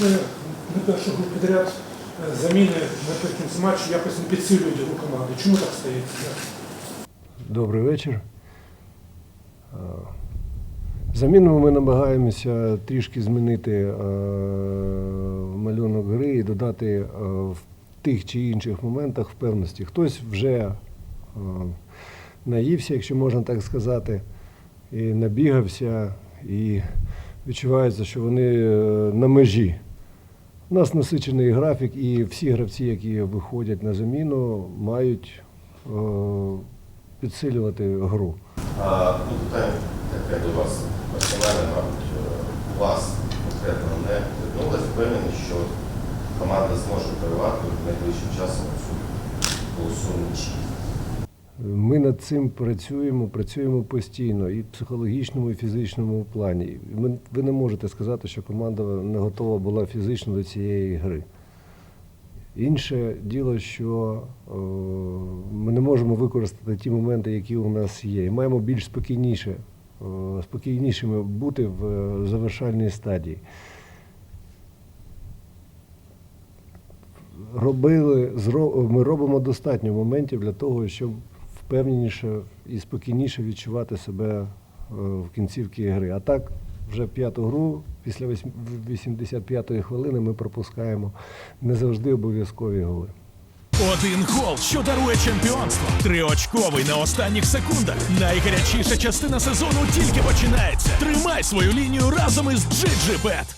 Ми на першу гру підряд е, заміни наприкінці матчу якось не підсилюють гру команди. Чому так стається? Добрий вечір. Е, Замінами ми намагаємося трішки змінити е, малюнок гри і додати в тих чи інших моментах впевненості. Хтось вже наївся, якщо можна так сказати, і набігався, і відчувається, що вони на межі. У нас насичений графік, і всі гравці, які виходять на заміну, мають е, підсилювати гру. А, ну, питання таке до вас персональне, мабуть, Е, у вас конкретно не торкнулось, впевнений, що команда зможе тривати найближчим часом цю голосу нічі. Ми над цим працюємо, працюємо постійно і в психологічному, і фізичному плані. Ви не можете сказати, що команда не готова була фізично до цієї гри. Інше діло, що е, ми не можемо використати ті моменти, які у нас є. І маємо більш спокійніше, е, спокійнішими бути в е, завершальній стадії. робили, ми робимо достатньо моментів для того, щоб впевненіше і спокійніше відчувати себе е, в кінцівці гри. А так, вже п'яту гру, після восьм- 85-ї хвилини ми пропускаємо не завжди обов'язкові голи. Один гол, що дарує чемпіонство. Триочковий на останніх секундах. Найгарячіша частина сезону тільки починається. Тримай свою лінію разом із GGBet.